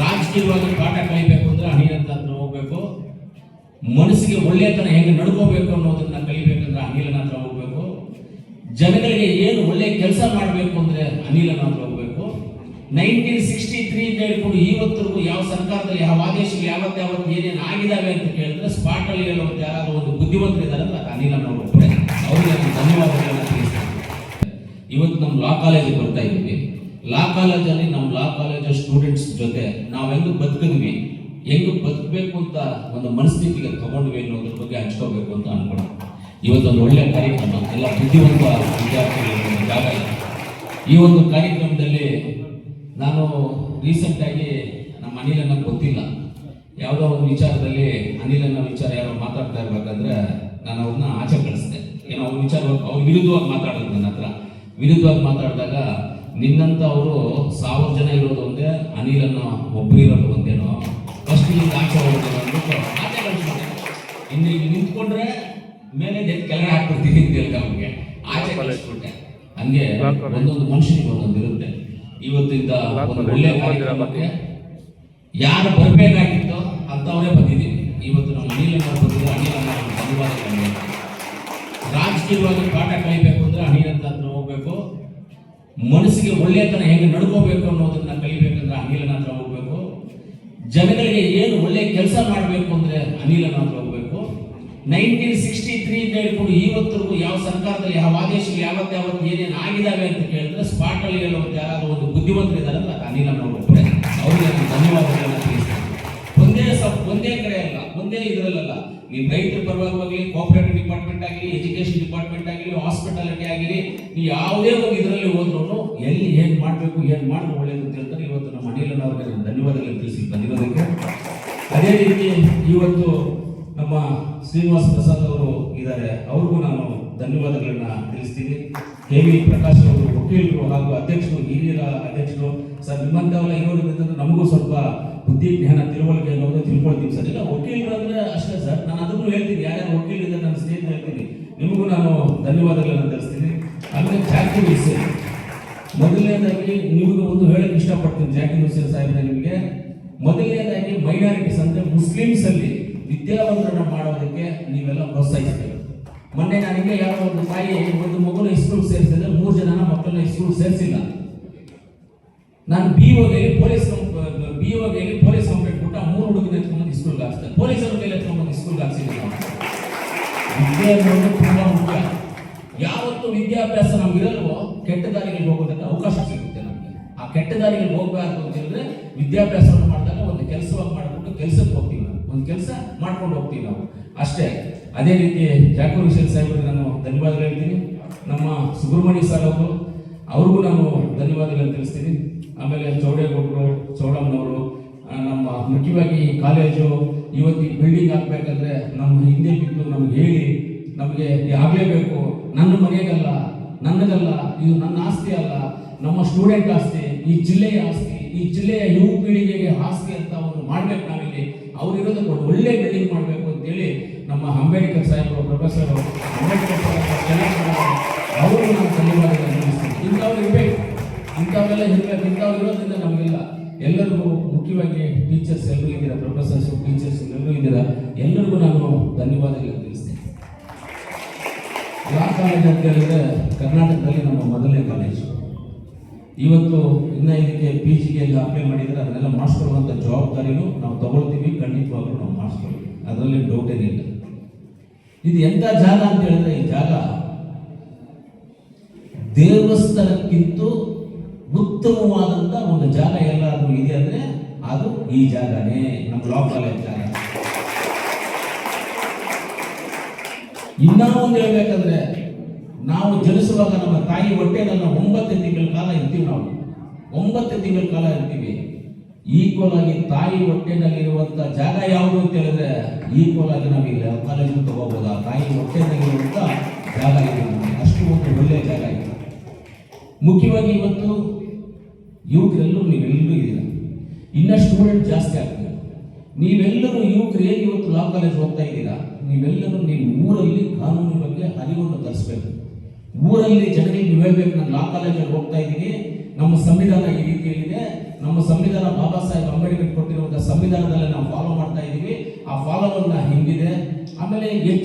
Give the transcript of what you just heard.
ರಾಜಕೀಯವಾಗಿ ಪಾಠ ಕಲಿಬೇಕು ಅಂದ್ರೆ ಅನಿಲನ ಹೋಗ್ಬೇಕು. ಮನಸ್ಸಿಗೆ ಒಳ್ಳೆತನ ಹೆಂಗೆ ನಡ್ಕೋಬೇಕು ಅನ್ನೋದನ್ನ ಕಲಿಬೇಕಂದ್ರೆ ಅನಿಲನ ಹತ್ರ ಹೋಗ್ಬೇಕು. ಜನಗಳಿಗೆ ಏನು ಒಳ್ಳೆ ಕೆಲಸ ಮಾಡಬೇಕು ಅಂದ್ರೆ ಅನಿಲನ ಹತ್ರ ಹೋಗ್ಬೇಕು. ನೈನ್ಟೀನ್ ಸಿಕ್ಸ್ಟಿ ತ್ರೀ ಇಂದ ಹೇಳ್ಕೊಂಡು ಇವತ್ತರೆಗೂ ಯಾವ ಸರ್ಕಾರದಲ್ಲಿ, ಯಾವ ಆದೇಶಗಳು ಯಾವತ್ತು ಯಾವತ್ತು ಏನೇನು ಆಗಿದಾವೆ ಅಂತ ಕೇಳಿದ್ರೆ ಸ್ಪಾಟ್ ಅಲ್ಲಿ ಹೇಳುವಂತ ಯಾರಾದ್ರೂ ಒಂದು ಬುದ್ಧಿವಂತರಿದ್ದಾರೆ ಅದು ಅನಿಲನ ಒಬ್ಬರೇ ಅವರಿಗೆ ಧನ್ಯವಾದಗಳನ್ನು ತಿಳಿಸ್ತೇನೆ ಇವತ್ತು ನಮ್ಮ ಲಾ ಕಾಲೇಜಿಗೆ ಬರ್ತಾ ಇದ್ದೀವಿ. ಲಾ ಕಾಲೇಜಲ್ಲಿ ನಮ್ಮ ಲಾ ಕಾಲೇಜ್ ಸ್ಟೂಡೆಂಟ್ಸ್ ಜೊತೆ ನಾವು ಬದುಕಿದ್ವಿ? ಹೆಂಗ್ ಬದುಕಬೇಕು ಅಂತ ಒಂದು ಮನಸ್ಥಿತಿಗೆ ತಗೊಂಡ್ವಿ ಅನ್ನೋದ್ರ ಬಗ್ಗೆ ಹಂಚ್ಕೋಬೇಕು ಅಂತ ಅನ್ಕೊಂಡು ಇವತ್ತೊಂದು ಒಳ್ಳೆ ಕಾರ್ಯಕ್ರಮ. ಎಲ್ಲ ಬುದ್ಧಿವಂತ ವಿದ್ಯಾರ್ಥಿಗಳು ಜಾಗ ಇದೆ. ಈ ಒಂದು ಕಾರ್ಯಕ್ರಮದಲ್ಲಿ ನಾನು ರೀಸೆಂಟ್ ಆಗಿ ನಮ್ಮ ಅನಿಲನ್ನ ಗೊತ್ತಿಲ್ಲ. ಯಾವುದೋ ಒಂದು ವಿಚಾರದಲ್ಲಿ ಅನಿಲನ್ನ ವಿಚಾರ ಯಾರೋ ಮಾತಾಡ್ತಾ ಇರ್ಬೇಕಂದ್ರೆ ನಾನು ಅವ್ರನ್ನ ಆಚೆ ಕಳಿಸ್ದೆ. ಏನೋ ಅವ್ರ ವಿಚಾರ ಅವ್ರ ವಿರುದ್ಧವಾಗಿ ಮಾತಾಡೋದು ನನ್ನ ಹತ್ರ. ವಿರುದ್ಧವಾಗಿ ಮಾತಾಡಿದಾಗ ನಿನ್ನಂತ ಅವರು ಸಾವಿರ ಜನ ಇರೋದು ಒಂದೇ ಅನಿಲನ್ನು ಒಬ್ರು ಇರೋದು ಒಂದೇನೋ. ಫಸ್ಟ್ ಇಲ್ಲಿ ಆಚೆ ಹೋಗೋದು ಅಂದ್ಬಿಟ್ಟು ಆಚೆ ಕಳಿಸ್ಬಿಟ್ಟೆ. ಇನ್ನು ಇಲ್ಲಿ ನಿಂತ್ಕೊಂಡ್ರೆ ಮೇಲೆ ಕೆಳಗೆ ಹಾಕ್ಬಿಡ್ತೀನಿ ಅಂತ ಅವ್ನಿಗೆ. ಆಚೆ ಕಳಿಸ್ಬಿಟ್ಟೆ. ಹಂಗೆ ಒಂದೊಂದು ಮನುಷ್ಯನಿಗೆ ಒಂದೊಂದು ಇರುತ್ತೆ. ಇವತ್ತಿಂದ ಒಂದು ಒಳ್ಳೆ ಕಾರ್ಯಕ್ರಮಕ್ಕೆ ಯಾರು ಬರಬೇಕಾಗಿತ್ತೋ ಅಂತವರೇ ಬಂದಿದ್ದೀವಿ ಇವತ್ತು ನಮ್ಮ ಅನಿಲನ್ನ ಬಂದಿದ್ರೆ ಅನಿಲನ್ನ ಧನ್ಯವಾದಗಳು. ರಾಜಕೀಯವಾಗಿ ಪಾಠ ಕಲಿಬೇಕು ಅಂದ್ರೆ ಅನಿಲಂತ ಅಂತ ಹೋಗ್ಬೇಕು. ಮನಸ್ಸಿಗೆ ಒಳ್ಳೆತನ ಹೆಂಗೆ ನಡ್ಕೋಬೇಕು ಅನ್ನೋದನ್ನ ಕಲಿಬೇಕಂದ್ರೆ ಅನಿಲನ ಹತ್ರ ಹೋಗ್ಬೇಕು. ಜನಗಳಿಗೆ ಏನು ಒಳ್ಳೆ ಕೆಲಸ ಮಾಡಬೇಕು ಅಂದ್ರೆ ಅನಿಲನ ಹತ್ರ ಹೋಗ್ಬೇಕು. ನೈನ್ಟೀನ್ ಸಿಕ್ಸ್ಟಿ ತ್ರೀ ಅಂತ ಹೇಳ್ಕೊಂಡು ಇವತ್ತರೆಗೂ ಯಾವ ಸರ್ಕಾರದಲ್ಲಿ, ಯಾವ ಆದೇಶಗಳು ಯಾವತ್ತು ಯಾವತ್ತು ಏನೇನು ಆಗಿದಾವೆ ಅಂತ ಕೇಳಿದ್ರೆ ಸ್ಪಾಟ್ ಅಲ್ಲಿ ಹೇಳುವಂತ ಯಾರಾದ್ರೂ ಒಂದು ಬುದ್ಧಿವಂತರಿದ್ದಾರೆ ಅಂದ್ರೆ ಅದು ಅನಿಲನ ಒಬ್ಬರೇ ಅವರಿಗೆ ಧನ್ಯವಾದಗಳು ಧನ್ಯವಾದಗಳನ್ನ ತಿಳಿಸ್ತೇನೆ. ಒಂದೇ ಸ, ಒಂದೇ ಕಡೆ ಅಲ್ಲ, ಒಂದೇ ಇದರಲ್ಲ ನೀವು ರೈತರ ಪರವಾಗಿ ಕೋಆಪರೇಟಿವ್ ಡಿಪಾರ್ಟ್ಮೆಂಟ್ ಆಗಲಿ ಎಜುಕೇಶನ್ ಡಿಪಾರ್ಟ್ಮೆಂಟ್ ಆಗಲಿ ಹಾಸ್ಪಿಟಾಲಿಟಿ ಆಗಲಿ ನೀವು ಯಾವುದೇ ಒಂದು ಇದರಲ್ಲಿ ಹೋದ್ರು ಎಲ್ಲಿ ಏನು ಮಾಡಬೇಕು, ಏನು ಮಾಡಿದ್ರೆ ಒಳ್ಳೇದು ಅಂತ ಹೇಳ್ತಾರೆ. ಇವತ್ತು ನಮ್ಮ ನಾನು ಧನ್ಯವಾದಗಳು ತಿಳಿಸಿ ಬಂದಿರೋದಕ್ಕೆ. ಅದೇ ರೀತಿ ಇವತ್ತು ನಮ್ಮ ಶ್ರೀನಿವಾಸ್ ಪ್ರಸಾದ್ ಅವರು ಇದ್ದಾರೆ. ಅವ್ರಿಗೂ ನಾನು ಧನ್ಯವಾದಗಳನ್ನ ತಿಳಿಸ್ತೀನಿ. ಕೆ ವಿ ಪ್ರಕಾಶ್ ಅವರು, ವಕೀಲರು ಹಾಗೂ ಅಧ್ಯಕ್ಷರು, ಹಿರಿಯರ ಅಧ್ಯಕ್ಷರು ಸರ್ ನಿಮ್ಮಂಥವೆಲ್ಲ ಇರೋದ್ರಿಂದ ನಮಗೂ ಸ್ವಲ್ಪ ಬುದ್ಧಿ, ಜ್ಞಾನ, ತಿಳುವಳಿಕೆ ಅನ್ನೋದು ತಿಳ್ಕೊಳ್ತೀವಿ ಸರ್. ಇಲ್ಲ, ವಕೀಲರು ಅಂದ್ರೆ ಅಷ್ಟೇ ಸರ್. ನಾನು ಅದನ್ನು ಹೇಳ್ತೀನಿ. ಯಾರ್ಯಾರು ವಕೀಲರಿದ್ದಾರೆ ನನ್ನ ಸ್ನೇಹಿತರು ಹೇಳ್ತೀನಿ. ನಿಮಗೂ ನಾನು ಧನ್ಯವಾದಗಳನ್ನು ತಿಳಿಸ್ತೀನಿ. ಆಮೇಲೆ ಜಾಕಿ ವಿಷಯ ಮೊದಲನೇದಾಗಿ ನಿಮಗೆ ಒಂದು ಹೇಳಕ್ಕೆ ಇಷ್ಟಪಡ್ತೀನಿ ಜಾಕಿ ಹುಸೇನ್ ಸಾಹೇಬ್ರೆ ನಿಮಗೆ. ಮೊದಲನೇದಾಗಿ ಮೈನಾರಿಟೀಸ್ ಅಂದರೆ ಮುಸ್ಲಿಮ್ಸ್ ಅಲ್ಲಿ ವಿದ್ಯಾವಂತರನ್ನ ಮಾಡೋದಕ್ಕೆ ನೀವೆಲ್ಲ ಪ್ರೋತ್ಸಾಹಿಸ್ತೀವಿ ಮೊನ್ನೆ ನನಗೆ ಯಾರೋ ಒಂದು ತಾಯಿ, ಒಂದು ಮಗುನ ಇಸ್ಕೂಲ್ ಸೇರಿಸಿದ್ರೆ ಮೂರು ಜನನ ಮಕ್ಕಳನ್ನ ಇಸ್ಕೂಲ್ ಸೇರಿಸಿಲ್ಲ. ನಾನು ಬಿ ಓಗೆ ಪೊಲೀಸ್ ಬಿ ಓಗೆ ಪೊಲೀಸ್ ಕಂಪ್ಲೇಂಟ್ ಕೊಟ್ಟ ಮೂರು ಹುಡುಗನ ಎತ್ಕೊಂಡು ಸ್ಕೂಲ್ಗೆ ಹಾಕ್ತಾರೆ ಪೊಲೀಸರ ಕೈಲಿ ಎತ್ಕೊಂಡ್ಬಂದು ಸ್ಕೂಲ್ಗೆ ಹಾಕ್ಸಿಲ್ಲ ವಿದ್ಯೆ ಮುಖ್ಯ. ಯಾವತ್ತು ವಿದ್ಯಾಭ್ಯಾಸ ನಮ್ಗೆ ಇರಲ್ವೋ, ಕೆಟ್ಟ ದಾರಿಗೆ ಹೋಗೋದಕ್ಕೆ ಅವಕಾಶ ಸಿಗುತ್ತೆ ನಮಗೆ. ಆ ಕೆಟ್ಟ ದಾರಿಗೆ ಹೋಗ್ಬಾರ್ದು ಅಂತ ಹೇಳಿದ್ರೆ ವಿದ್ಯಾಭ್ಯಾಸವನ್ನು ಮಾಡಿದಾಗ ಒಂದು ಕೆಲಸವಾಗಿ ಮಾಡಿಬಿಟ್ಟು ಕೆಲಸಕ್ಕೆ ಹೋಗ್ತೀವಿ ನಾವು. ಒಂದು ಕೆಲಸ ಮಾಡ್ಕೊಂಡು ಹೋಗ್ತೀವಿ ನಾವು. ಅಷ್ಟೇ ಅದೇ ರೀತಿ ಜಾಕೂರ್ ವಿಶೇಷ ಸಾಹೇಬ್ರಿಗೆ ನಾನು ಧನ್ಯವಾದಗಳು ಹೇಳ್ತೀನಿ. ನಮ್ಮ ಸುಬ್ರಹ್ಮಣ್ಯ ಸರ್ ಅವರು ಅವ್ರಿಗೂ ನಾನು ಧನ್ಯವಾದಗಳನ್ನು ತಿಳಿಸ್ತೀನಿ. ಆಮೇಲೆ ಚೌಡೇಗೌಡರು, ಚೌಡಮ್ಮನವರು ನಮ್ಮ ಮುಖ್ಯವಾಗಿ ಕಾಲೇಜು ಇವತ್ತಿನ ಬಿಲ್ಡಿಂಗ್ ಹಾಕ್ಬೇಕಂದ್ರೆ ನಮ್ಮ ಹಿಂದೆ ಬಿದ್ದು ನಮ್ಗೆ ಹೇಳಿ, ನಮಗೆ ಆಗಲೇಬೇಕು. ನನ್ನ ಮನೆಗಲ್ಲ ನನ್ನದಲ್ಲ ಇದು ನನ್ನ ಆಸ್ತಿ ಅಲ್ಲ. ನಮ್ಮ ಸ್ಟೂಡೆಂಟ್ ಆಸ್ತಿ, ಈ ಜಿಲ್ಲೆಯ ಆಸ್ತಿ, ಈ ಜಿಲ್ಲೆಯ ಯುವ ಪೀಳಿಗೆಗೆ ಆಸ್ತಿ ಅಂತ ಒಂದು ಮಾಡ್ಬೇಕು ನಾವಿಲ್ಲಿ. ಅವ್ರು ಒಳ್ಳೆ ಬಿಲ್ಡಿಂಗ್ ಮಾಡಬೇಕು ಅಂತೇಳಿ ನಮ್ಮ ಅಂಬೇಡ್ಕರ್ ಸಾಹೇಬರು ಪ್ರೊಫೆಸರ್ ಅಂಬೇಡ್ಕರ್ ಇರಬೇಕು ಇಂಥವ್ರು ಇರೋದ್ರಿಂದ ನಮಗೆಲ್ಲ. ಎಲ್ಲರಿಗೂ ಮುಖ್ಯವಾಗಿ ಟೀಚರ್ಸ್ ಎಲ್ಲರೂ ಇದ್ದೀರಾ? ಪ್ರೊಫೆಸರ್ಸ್ ಟೀಚರ್ಸ್ ಎಲ್ಲರೂ ಇದ್ದೀರಾ? ಎಲ್ಲರಿಗೂ ನಾನು ಧನ್ಯವಾದಗಳನ್ನು ತಿಳಿಸ್ತೇನೆ. ಯಾವ ಕಾಲೇಜ್ ಅಂತ ಹೇಳಿದ್ರೆ ಕರ್ನಾಟಕದಲ್ಲಿ ನಮ್ಮ ಮೊದಲನೇ ಕಾಲೇಜು ಇವತ್ತು ಇನ್ನ ಇದಕ್ಕೆ ಪಿ ಜಿಗೆ ಎಲ್ಲ ಅಪ್ಲೈ ಮಾಡಿದರೆ ಅದನ್ನೆಲ್ಲ ಮಾಡಿಸ್ಕೊಳ್ಳುವಂಥ ಜವಾಬ್ದಾರಿನೂ ನಾವು ತಗೊಳ್ತೀವಿ. ಖಂಡಿತವಾಗ್ಲೂ ನಾವು ಮಾಡಿಸ್ಕೊಳ್ತೀವಿ ಅದರಲ್ಲಿ ಡೌಟ್ ಏನಿಲ್ಲ. ಇದು ಎಂಥ ಜಾಗ ಅಂತ ಹೇಳಿದ್ರೆ, ಈ ಜಾಗ ದೇವಸ್ಥಾನಕ್ಕಿಂತ ಉತ್ತಮವಾದಂತ ಒಂದು ಜಾಗ ಎಲ್ಲಾದರೂ ಇದೆ ಅಂದ್ರೆ ಅದು ಈ ಜಾಗನೇ. ನಮ್ಮ ಲಾ ಕಾಲೇಜ್ ಜಾಗ. ಇನ್ನೂ ಒಂದು ಹೇಳ್ಬೇಕಂದ್ರೆ, ನಾವು ಜನಿಸುವಾಗ ನಮ್ಮ ತಾಯಿ ಹೊಟ್ಟೆನಲ್ಲಿ ಒಂಬತ್ತು ತಿಂಗಳ ಕಾಲ ಇರ್ತೀವಿ ನಾವು. ಒಂಬತ್ತು ತಿಂಗಳ ಕಾಲ ಇರ್ತೀವಿ. ಈಕ್ವಲ್ ಆಗಿ ತಾಯಿ ಹೊಟ್ಟೆನಲ್ಲಿರುವಂತ ಜಾಗ ಯಾವುದು ಅಂತ ಹೇಳಿದ್ರೆ ಈಕ್ವಲ್ ಆಗಿ ನಾವು ಇಲ್ಲಿ ಕಾಲೇಜ್ ತಗೋಬಹುದು ಆ ತಾಯಿ ಹೊಟ್ಟೆನಲ್ಲಿರುವಂಥ ಜಾಗ ಇದೆ. ಅಷ್ಟು ಒಂದು ಒಳ್ಳೆಯ ಜಾಗ ಇದೆ. ಮುಖ್ಯವಾಗಿ ಇವತ್ತು ಯುವಕರೆಲ್ಲರೂ ನೀವೆಲ್ಲರೂ ಇದ್ದೀರ? ಇನ್ನೂ ಸ್ಟೂಡೆಂಟ್ ಜಾಸ್ತಿ ಆಗ್ತೀರ? ನೀವೆಲ್ಲರೂ ಯುವಕರು ಏನು ಇವತ್ತು ಲಾ ಕಾಲೇಜ್ ಹೋಗ್ತಾ ಇದ್ದೀರಾ? ನೀವೆಲ್ಲರೂ ನಿಮ್ಮ ಊರಲ್ಲಿ ಕಾನೂನು ಬಗ್ಗೆ ಅರಿವನ್ನು ತರಿಸ್ಬೇಕು. ಊರಲ್ಲಿ ಜನರಿಗೆ ನೀವು ಹೇಳ್ಬೇಕು, ನಾನು ಲಾ ಕಾಲೇಜಲ್ಲಿ ಹೋಗ್ತಾ ಇದ್ದೀನಿ. ನಮ್ಮ ಸಂವಿಧಾನ ಈ ರೀತಿಯಲ್ಲಿದೆ. ನಮ್ಮ ಸಂವಿಧಾನ ಬಾಬಾ ಸಾಹೇಬ್ ಅಂಬೇಡ್ಕರ್ ಸಂವಿಧಾನದಲ್ಲಿ ನಾವು ಫಾಲೋ ಮಾಡ್ತಾ ಇದ್ದೀವಿ. ಆ ಫಾಲೋವನ್ನ ಹಿಂಗಿದೆ. ಆಮೇಲೆ ಹೆಚ್ಚು